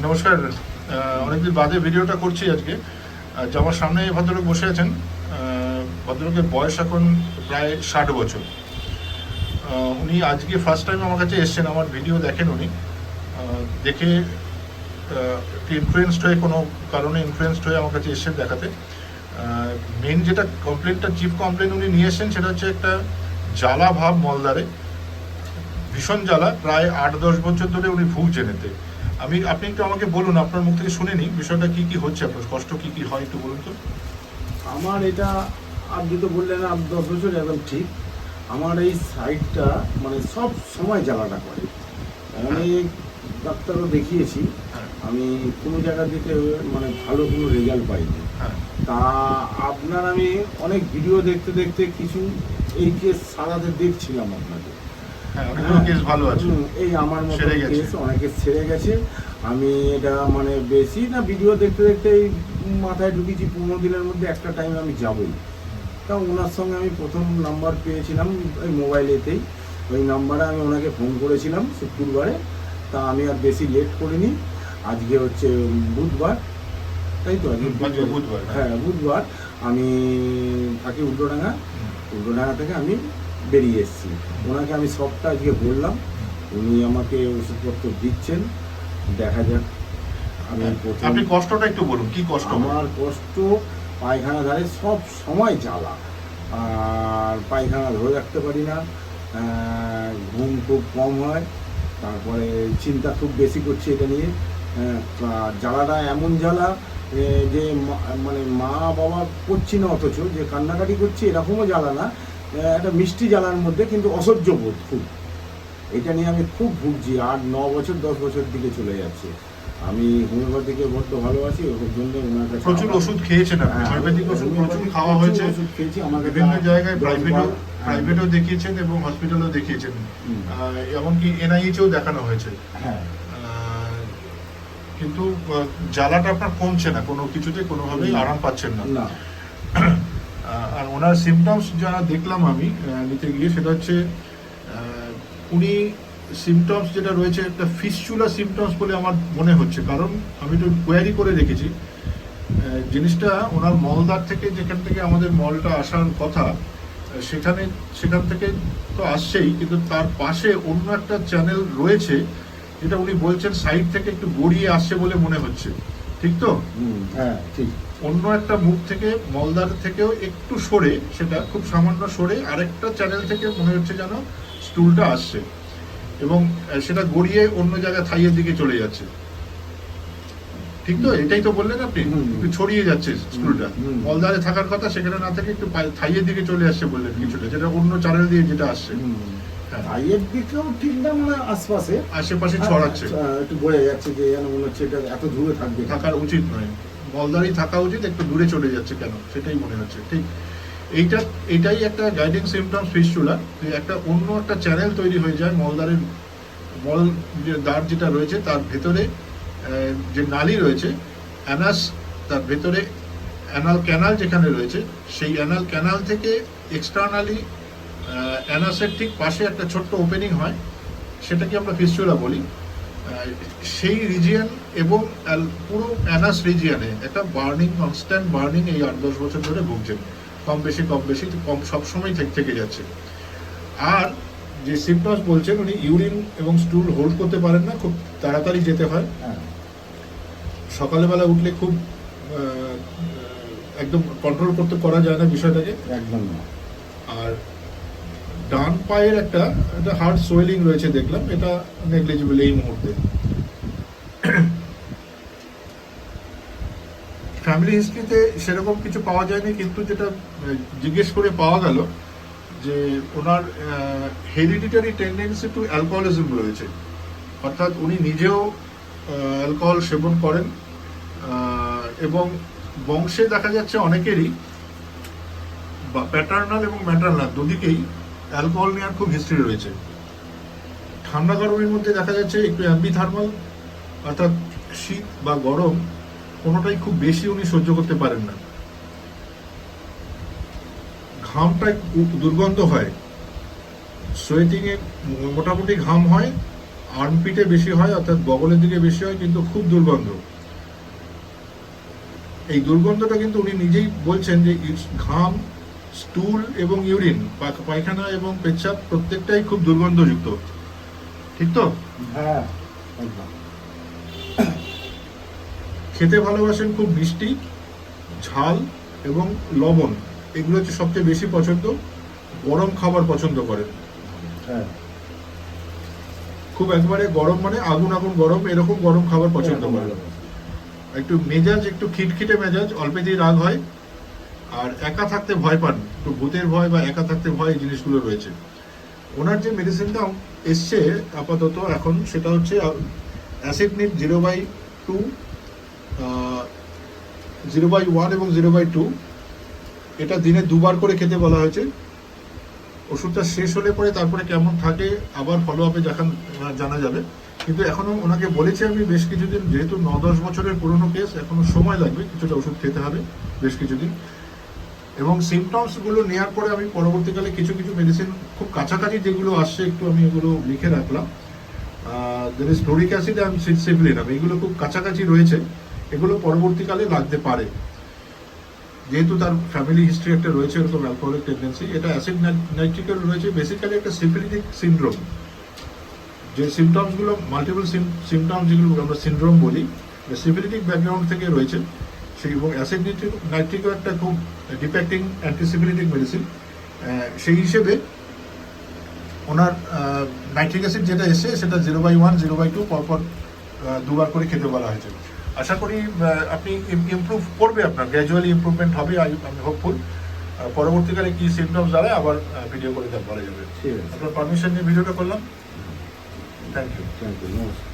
নমস্কার। অনেকদিন বাদে ভিডিওটা করছি আজকে। যে আমার সামনে ভদ্রলোক বসে আছেন ভদ্রলোকের বয়স এখন প্রায় ষাট বছর। উনি আজকে ফার্স্ট টাইম আমার কাছে এসছেন, আমার ভিডিও দেখেন উনি। দেখে একটু ইনফ্লুয়েসড হয়ে, কোনো কারণে ইনফ্লুয়েসড হয়ে আমার কাছে এসছেন দেখাতে। মেন যেটা কমপ্লেনটা চিফ কমপ্লেন উনি নিয়ে এসছেন, সেটা হচ্ছে একটা জ্বালা ভাব মলদারে ভীষণ জ্বালা, প্রায় আট দশ বছর ধরে উনি ভুগছেন এতে। আমি আপনি একটু আমাকে বলুন আপনার মুখ থেকে শুনে নিই বিষয়টা কি কি হচ্ছে আপনার কষ্ট কি কি হয় একটু বলুন তো। আমার এটা আপনি তো বললেন আট দশ বছর একদম ঠিক। আমার এই সাইডটা মানে সব সময় জ্বালাটা করে। আমি ডাক্তারও দেখিয়েছি। হ্যাঁ। আমি কোনো জায়গা থেকে মানে ভালো কোনো রেজাল্ট পাইনি। হ্যাঁ। তা আপনার আমি অনেক ভিডিও দেখতে দেখতে কিছু এই কেস সারাতে দেখছিলাম আপনাকে। কেস ভালো আছে। এই আমার মতো কেস অনেকে ছেড়ে গেছে। আমি এটা মানে বেশি না ভিডিও দেখতে দেখতে এই মাথায় ঢুকেছি পনেরো দিনের মধ্যে একটা টাইম আমি যাবই। তা ওনার সঙ্গে আমি প্রথম নাম্বার পেয়েছিলাম ওই মোবাইলেতেই ওই নাম্বারে আমি ওনাকে ফোন করেছিলাম শুক্রবারে। তা আমি আর বেশি লেট করিনি। আজকে হচ্ছে বুধবার। তাই তো? আজকে বুধবার, হ্যাঁ। হ্যাঁ বুধবার। আমি থাকি উল্টোডাঙ্গা। উল্টোডাঙ্গা থেকে আমি বেরিয়ে এসেছি। ওনাকে আমি সবটা আজকে বললাম। উনি আমাকে ওষুধপত্র দিচ্ছেন। দেখা যাক আমি আপনি কষ্টটা একটু বলুন কি কষ্ট? আমার কষ্ট পায়খানা ধারে সব সময় জ্বালা। আর পায়খানা ধরে রাখতে পারি না। ঘুম খুব কম হয়। তারপরে চিন্তা খুব বেশি করছি এটা নিয়ে। জ্বালাটা এমন জ্বালা যে মানে মা বাবা করছি না অথচ যে কান্নাকাটি করছি এরকমও জ্বালা না। একটা মিষ্টি জ্বালার মধ্যে কিন্তু অসহ্য বোধ খুব। এটা নিয়ে আমি খুব ভুগছি আট ন বছর দশ বছর দিকে চলে যাচ্ছে। আমি হোমিওপ্যাথিকে বড্ড ভালোবাসি ওর জন্য ওনার কাছে প্রচুর ওষুধ খেয়েছেন আপনি। হ্যাঁ, আয়ুর্বেদিক ওষুধ প্রচুর খাওয়া হয়েছে। ওষুধ খেয়েছি আমাকে বিভিন্ন জায়গায় প্রাইভেটও। প্রাইভেটও দেখিয়েছেন এবং হসপিটালও দেখিয়েছেন। এমনকি এনআইএচেও দেখানো হয়েছে। হ্যাঁ। কিন্তু জ্বালাটা আপনার কমছে না কোনো কিছুতে কোনোভাবেই আরাম পাচ্ছেন না। না। আর ওনার সিমটমস যা দেখলাম আমি নিতে গিয়ে সেটা হচ্ছে উনি সিমটমস যেটা রয়েছে একটা ফিসচুলা সিমটমস বলে আমার মনে হচ্ছে। কারণ আমি তো কোয়ারি করে রেখেছি জিনিসটা ওনার মলদার থেকে যেখান থেকে আমাদের মলটা আসার কথা, সেখানে, সেখান থেকে তো আসছেই, কিন্তু তার পাশে অন্য একটা চ্যানেল রয়েছে, যেটা উনি বলছেন সাইড থেকে একটু গড়িয়ে আসছে বলে মনে হচ্ছে। ঠিক তো? হ্যাঁ ঠিক। অন্য একটা মুখ থেকে মলদার থেকেও একটু সরে সেটা খুব সামান্য সরে আরেকটা চ্যানেল থেকে মনে হচ্ছে যেন স্টুলটা আসছে এবং সেটা গড়িয়ে অন্য জায়গায় থাইয়ের দিকে চলে যাচ্ছে। ঠিক তো? এটাই তো বললেন আপনি? একটু ছড়িয়ে যাচ্ছে স্টুলটা মলদারে থাকার কথা সেখানে না থেকে একটু থাইয়ের দিকে চলে আসছে বললেন কিছুটা যেটা অন্য চ্যানেল দিয়ে যেটা আসছে। হ্যাঁ। দিকেও ঠিক না মানে আশপাশে? আশেপাশে ছড়াচ্ছে। হ্যাঁ, একটু বয়ে যাচ্ছে যে যেন মনে হচ্ছে এটা এত দূরে থাকবে। থাকার উচিত নয়। মলদারই থাকা উচিত, একটু দূরে চলে যাচ্ছে কেন? সেটাই মনে হচ্ছে। ঠিক এইটা, এটাই একটা গাইডিং সিমটমস ফিস্টুলা যে একটা অন্য একটা চ্যানেল তৈরি হয়ে যায় মলদারের, মল যে দ্বার যেটা রয়েছে তার ভেতরে যে নালী রয়েছে অ্যানাস তার ভেতরে অ্যানাল ক্যানাল যেখানে রয়েছে, সেই অ্যানাল ক্যানাল থেকে এক্সটার্নালি অ্যানাসের ঠিক পাশে একটা ছোট্ট ওপেনিং হয়। সেটাকে আমরা ফিস্টুলা বলি। সেই রিজিয়ন এবং পুরো অ্যানাস রিজিয়নে একটা বার্নিং কনস্ট্যান্ট বার্নিং এই আট দশ বছর ধরে ভুগছেন কম বেশি কম বেশি কম সবসময় থেকে থেকে যাচ্ছে। আর যে সিমটমস বলছেন উনি ইউরিন এবং স্টুল হোল্ড করতে পারেন না খুব তাড়াতাড়ি যেতে হয়। হ্যাঁ। সকালবেলা উঠলে খুব একদম কন্ট্রোল করতে করা যায় না বিষয়টাকে। একদম আর ডান পায়ের একটা একটা হার্ড সোয়েলিং রয়েছে দেখলাম, এটা নেগলিজিবল এই মুহূর্তে। ফ্যামিলি হিস্ট্রিতে সেরকম কিছু পাওয়া যায়নি, কিন্তু যেটা জিজ্ঞেস করে পাওয়া গেল যে ওনার হেরিডিটারি টেন্ডেন্সি টু অ্যালকোহলিজম রয়েছে। অর্থাৎ উনি নিজেও অ্যালকোহল সেবন করেন এবং বংশে দেখা যাচ্ছে অনেকেরই প্যাটার্নাল এবং ম্যাটার্নাল দুদিকেই অ্যালকোহল নেওয়ার খুব হিস্ট্রি রয়েছে। ঠান্ডা গরমের মধ্যে দেখা যাচ্ছে একটু অ্যাম্বি থার্মাল অর্থাৎ শীত বা গরম কোনোটাই খুব বেশি উনি সহ্য করতে পারেন না। ঘামটা দুর্গন্ধ হয়। সোয়েটিং এ মোটামুটি ঘাম হয় আর্মপিটে বেশি হয়, অর্থাৎ বগলের দিকে বেশি হয়, কিন্তু খুব দুর্গন্ধ। এই দুর্গন্ধটা কিন্তু উনি নিজেই বলছেন যে ঘাম স্টুল এবং ইউরিন পায়খানা এবং পেচ্ছাপ প্রত্যেকটাই খুব দুর্গন্ধযুক্ত। ঠিক তো? হ্যাঁ খেতে ভালোবাসেন খুব মিষ্টি ঝাল এবং লবণ এগুলো হচ্ছে সবচেয়ে বেশি পছন্দ গরম খাবার পছন্দ করেন। হ্যাঁ। খুব একবারে গরম মানে আগুন আগুন গরম এরকম গরম খাবার পছন্দ করেন। একটু মেজাজ একটু খিটখিটে মেজাজ অল্পেতেই রাগ হয় আর একা থাকতে ভয় পান, একটু ভূতের ভয় বা একা থাকতে ভয় এই জিনিসগুলো রয়েছে। ওনার যে মেডিসিনটা এসছে আপাতত এখন সেটা হচ্ছে acid nit zero by two zero by one এবং জিরো বাই টু এটা দিনে দুবার করে খেতে বলা হয়েছে। ওষুধটা শেষ হলে পরে তারপরে কেমন থাকে আবার ফলো আপে দেখান জানা যাবে। কিন্তু এখনও ওনাকে বলেছি আমি বেশ কিছুদিন, যেহেতু ন দশ বছরের পুরনো কেস এখনও সময় লাগবে, কিছুটা ওষুধ খেতে হবে বেশ কিছুদিন। এবং সিমটমসগুলো নেওয়ার পরে আমি পরবর্তীকালে কিছু কিছু মেডিসিন খুব কাছাকাছি যেগুলো আসছে, একটু আমি এগুলো লিখে রাখলাম। There is fluoric acid and সিডসিফিলিনাম এগুলো খুব কাছাকাছি রয়েছে, এগুলো পরবর্তীকালে লাগতে পারে। যেহেতু তার ফ্যামিলি হিস্ট্রি একটা রয়েছে, এরকম অ্যালকোহলিক টেন্ডেন্সি এটা অ্যাসিড নাইট্রিকের রয়েছে। বেসিক্যালি একটা সিফিলিটিক সিনড্রোম যে সিমটমসগুলো মাল্টিপল সিমটমস যেগুলো আমরা সিনড্রোম বলি সিফিলিটিক ব্যাকগ্রাউন্ড থেকে রয়েছে। সেই এবং অ্যাসিড নাইট্রিকও একটা খুব ডিপেক্টিং অ্যান্টিসিফিলিটিক মেডিসিন সেই হিসেবে ওনার নাইট্রিক অ্যাসিড যেটা এসে সেটা zero by one zero by two পরপর দুবার করে খেতে বলা হয়েছে। আশা করি আপনি ইমপ্রুভ করবে আপনার গ্র্যাজুয়ালি ইমপ্রুভমেন্ট হবে I- আমি হোপফুল পরবর্তীকালে কি সিমটমস দাঁড়ায় আবার ভিডিও করে দেওয়া বলা যাবে আপনার পারমিশন নিয়ে ভিডিওটা করলাম। Thank you thank you